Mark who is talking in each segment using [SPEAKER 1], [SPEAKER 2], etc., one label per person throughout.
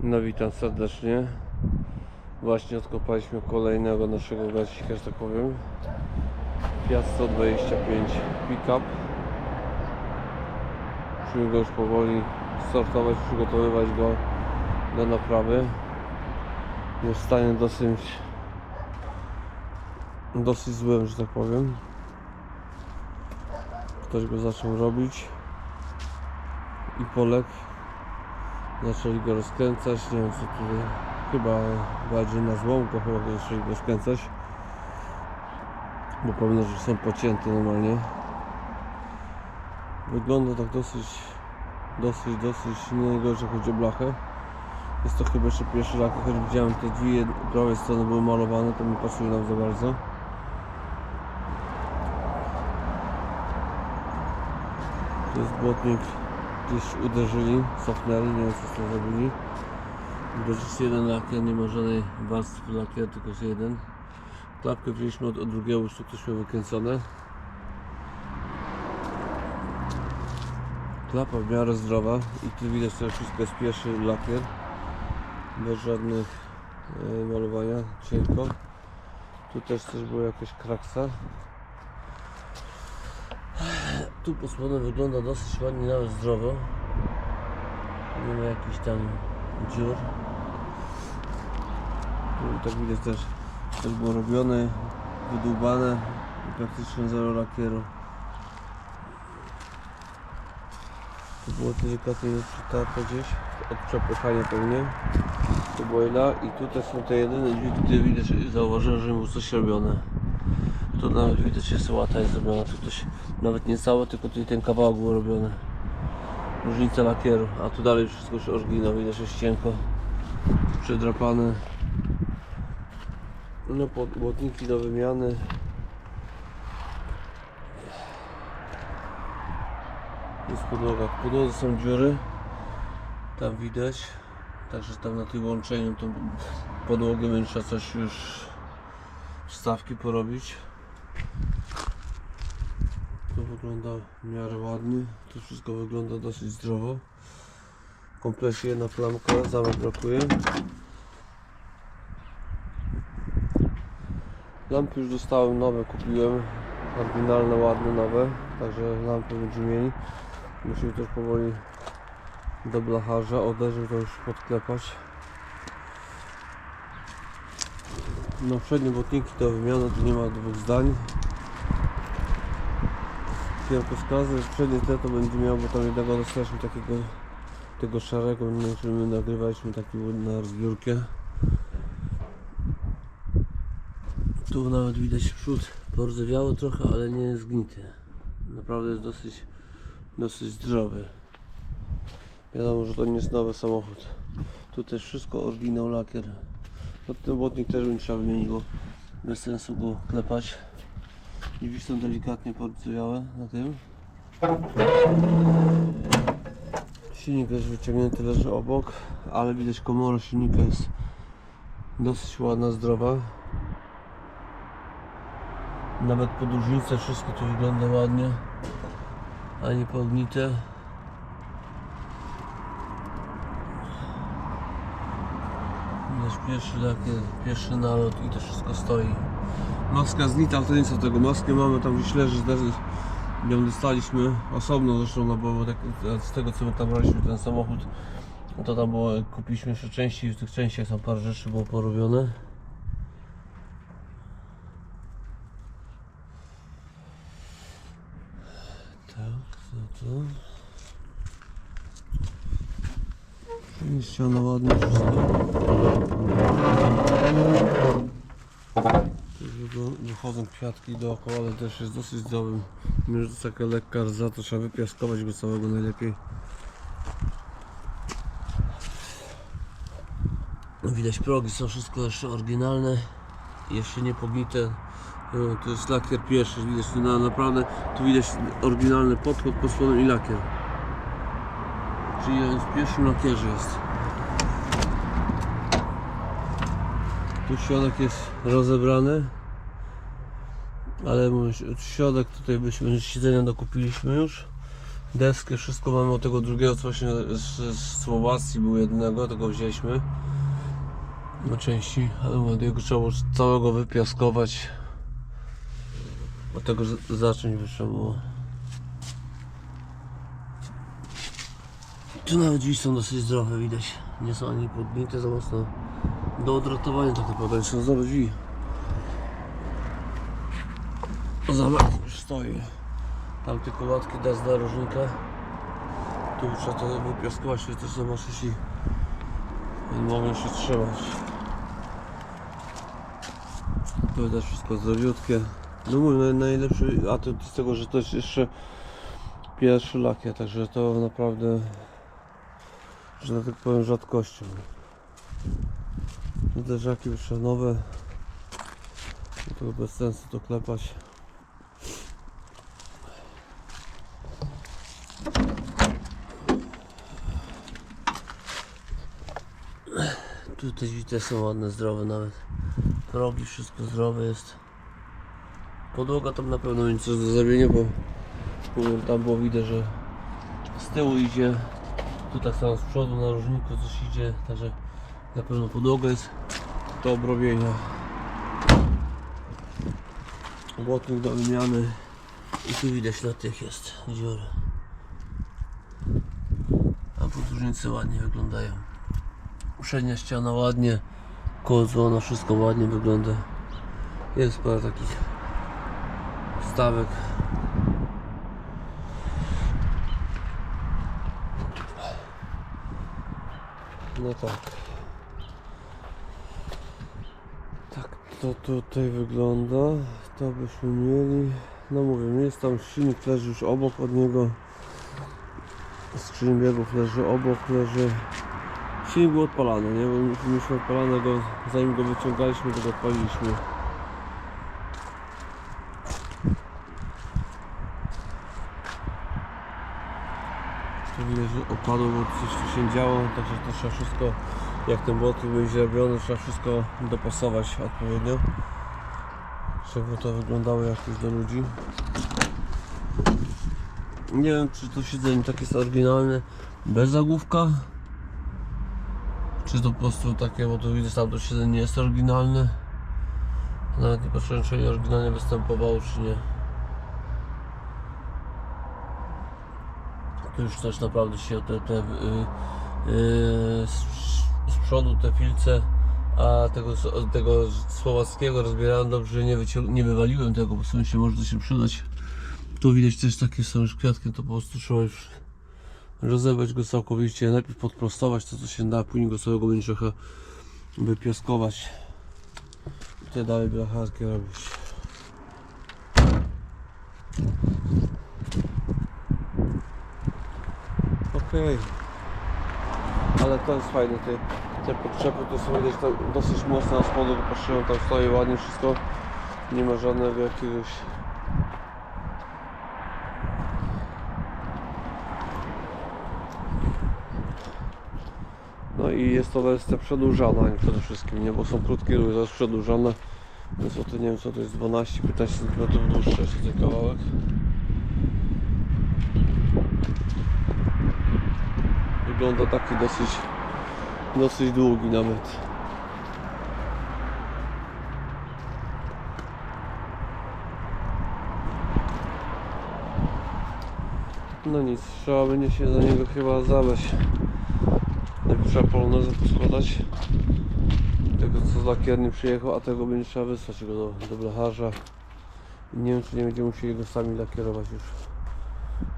[SPEAKER 1] No witam serdecznie. Właśnie odkopaliśmy kolejnego naszego gazika, że tak powiem. Fiat 125 pickup. Musimy go już powoli sortować, przygotowywać go do naprawy. Jest w stanie dosyć dosyć złym, że tak powiem. Ktoś go zaczął robić i poległ zaczęli go rozkręcać, nie wiem co tutaj, chyba bardziej na złomko chyba zaczęli go skręcać bo powinno, że są pocięte normalnie. Wygląda tak dosyć dosyć, dosyć nie najgorzej, chodzi o blachę. Jest to chyba jeszcze pierwszy lak, choć widziałem te dwie prawej strony były malowane, to mi pasuje nam za bardzo. To jest błotnik gdzieś uderzyli, cofnęli, nie wiem co tym zrobili. Jest jeden lakier, nie ma żadnej warstwy lakier, tylko jest jeden. Klapkę wzięliśmy od, od drugiego, już tu też miał wykręcone. Klapa w miarę zdrowa i tu widać, że wszystko jest pierwszy lakier. Bez żadnych e, malowania, cienko. Tu też też była jakaś kraksa. Tu pod spodem wygląda dosyć ładnie, nawet zdrowo. Nie ma jakichś tam dziur. Tu tak widać też, też było robione, wydłubane i praktycznie zero lakieru. Tu było delikatnie przytarte gdzieś, od przepychania pewnie. Tu boila i tutaj są te jedyne drzwi, gdzie widać, zauważyłem, że było coś robione. Tu nawet widać, że łata jest zrobiona. Tu ktoś, nawet nie całe, tylko tutaj ten kawałek był robiony. Różnica lakieru, a tu dalej wszystko już oryginał, widać, jest cienko. Przedrapane. No pod- błotniki do wymiany. Jest podłoga. W podłodze są dziury. Tam widać. Także tam na tym łączeniu tą podłogę będzie trzeba coś już wstawki porobić. To wygląda w miarę ładnie. To wszystko wygląda dosyć zdrowo. W komplecie jedna flamka, zamek brakuje. Lampy już dostałem nowe, kupiłem. Oryginalne, ładne, nowe. Także lampy będziemy mieli. Musimy też powoli do blacharza. Oderzył to już podklepać. No przednie botniki do wymiany, tu nie ma dwóch zdań. Kierunkowskazy, przednie te to będzie miał, bo tam jednego dostaliśmy takiego tego szarego, czy my nagrywaliśmy taki na rozbiórkę. Tu nawet widać przód porzewiało trochę, ale nie jest zgnity. Naprawdę jest dosyć, dosyć zdrowy. Wiadomo, że to nie jest nowy samochód. Tu też wszystko oryginał lakier. No ten błotnik też bym trzeba wymienić, bo bez sensu go klepać. Drzwi są delikatnie porzewiałe na tym. Silnik jest wyciągnięty, leży obok, ale widać komora silnika jest dosyć ładna, zdrowa. Nawet podróżnice, wszystko tu wygląda ładnie, a nie pognite. Widać pierwszy lakier, pierwszy nalot i to wszystko stoi. Maska znita, ale to nic od tego. Maskę mamy tam gdzieś leży, też ją dostaliśmy osobno zresztą, no bo tak, z tego co my tam braliśmy ten samochód, to tam było, kupiliśmy jeszcze części w tych częściach tam parę rzeczy było porobione. Tak, to? Czyli ściana ładnie wszystko. Wychodzą kwiatki dookoła, ale też jest dosyć zdrowym. Mimo, że taka lekka rdza, to trzeba wypiaskować go całego najlepiej. Widać progi są wszystko jeszcze oryginalne. Jeszcze nie pognite. No, To jest lakier pierwszy, widać tu na, naprawdę, tu widać oryginalny podkład pod spodem i lakier. Czyli on w pierwszym lakierze jest. Tu środek jest rozebrany. Ale mówię, środek tutaj byśmy siedzenia dokupiliśmy już. Deskę, wszystko mamy od tego drugiego, co właśnie z, z Słowacji był jednego, tego wzięliśmy na części, ale mówię, trzeba było całego wypiaskować. Od tego zacząć by trzeba było. Tu nawet drzwi są dosyć zdrowe, widać. Nie są ani podbite za mocno. Do odratowania tak naprawdę, są zdrowe drzwi. Zobacz, już stoi. Tam tylko łatki da z narożnika. Tu trzeba to wypiaskować, to też zobaczyć i mogą się trzymać. To też wszystko zdrowiutkie. No naj- najlepszy atut z tego, że to jest jeszcze pierwszy lakier, także to naprawdę, że tak powiem, rzadkością. Zderzaki już nowe. To bez sensu to klepać. Te też są ładne, zdrowe nawet. Progi, wszystko zdrowe jest. Podłoga tam na pewno coś do zrobienia, bo tam było widać, że z tyłu idzie, tu tak samo z przodu na różniku coś idzie, także na pewno podłoga jest do obrobienia. Błotnik do wymiany i tu widać na tych jest dziury. A podróżnicy ładnie wyglądają. Przednia ściana ładnie, koło dzwona wszystko ładnie wygląda. Jest parę takich stawek. No tak. Tak to tutaj wygląda. To byśmy mieli. No mówię, jest tam silnik leży już obok od niego. Skrzyń biegów leży obok, leży Silnik był odpalany, nie? Bo mieliśmy odpalanego, zanim go wyciągaliśmy, to go odpaliliśmy. Widać, że opadło, bo coś tu się działo, także to trzeba wszystko, jak ten błotnik będzie zrobiony, trzeba wszystko dopasować odpowiednio. Żeby to wyglądało jakoś do ludzi. Nie wiem, czy to siedzenie takie jest oryginalne, bez zagłówka, czy to po prostu takie, bo tu widzę tam to siedzenie nie jest oryginalne. Nawet nie patrzyłem czy oryginalnie występowało czy nie. Tu już też naprawdę się te, te yy, yy, z, przodu te filce, a tego, tego słowackiego rozbierałem dobrze, nie, nie wywaliłem tego, bo w sumie się może to się przydać. Tu widać też takie są już kwiatki, to po prostu trzeba już rozebrać go całkowicie, najpierw podprostować to co się da, później go całego będzie trochę wypiaskować i te dalej blacharki robić. Okej. Ale to jest fajne, te, te podczepy to są widać tam dosyć mocno na spodu, bo patrzyłem tam stoi ładnie wszystko, nie ma żadnego jakiegoś I jest to wersja przedłużana przede wszystkim, nie? Bo są krótkie ruchy, to jest przedłużone. Więc o to nie wiem co to jest 12-15 cm dłuższy jest ten kawałek. Wygląda taki dosyć dosyć długi nawet. No nic, trzeba będzie się za niego chyba zabrać. Najpierw trzeba polonezę poskładać. Tego co z lakierni przyjechał, a tego będzie trzeba wysłać go do, do blacharza. Nie wiem czy nie będziemy musieli go sami lakierować już.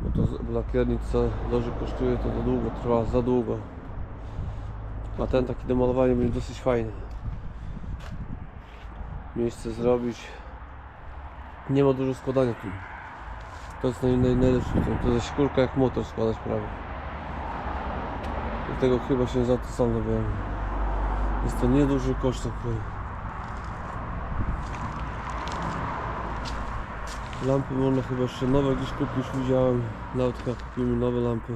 [SPEAKER 1] Bo to z- w lakierni co dobrze kosztuje to za długo trwa, za długo. A ten taki do malowania będzie dosyć fajny. Miejsce zrobić. Nie ma dużo składania tu. To jest naj, naj, najlepsze. To, to jest skórka jak motor składać prawie. Dlatego chyba się za to sam. Jest to nieduży koszt taki. Lampy można chyba jeszcze nowe gdzieś kupić, widziałem. Nawet chyba kupimy nowe lampy.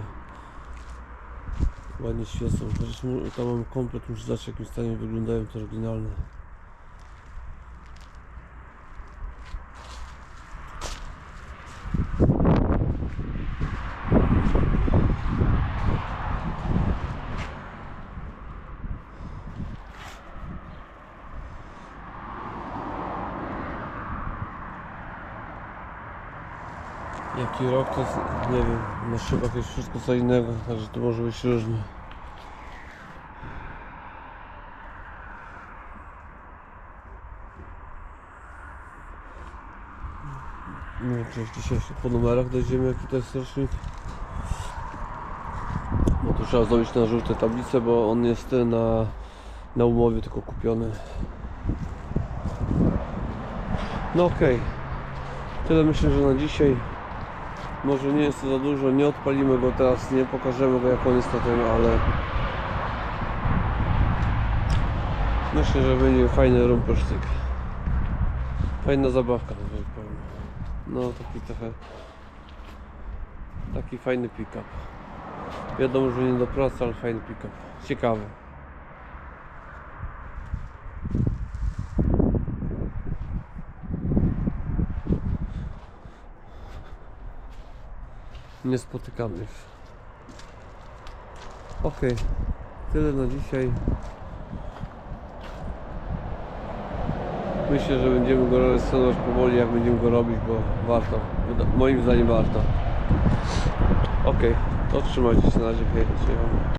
[SPEAKER 1] Ładnie świecą. Chociaż tam mam komplet, muszę zobaczyć w jakim stanie wyglądają te oryginalne. Jaki rok to jest, nie wiem, na szybach jest wszystko co innego, także to może być różnie. Nie wiem, czy dzisiaj po numerach dojdziemy, jaki to jest rocznik. Bo tu trzeba zrobić na żółte tablice, bo on jest na, na umowie tylko kupiony. No okej. Tyle myślę, że na dzisiaj. Może nie jest to za dużo, nie odpalimy go teraz, nie pokażemy go jak on jest na tym, ale myślę, że będzie fajny rumpelsztyk. Fajna zabawka, tak powiem. No taki trochę taki fajny pick-up. Wiadomo, że nie do pracy, ale fajny pick-up. Ciekawy. Niespotykany już. Ok, tyle na dzisiaj. Myślę, że będziemy go relacjonować powoli, jak będziemy go robić, bo warto. Moim zdaniem warto. Ok, to trzymajcie się na razie. Hej.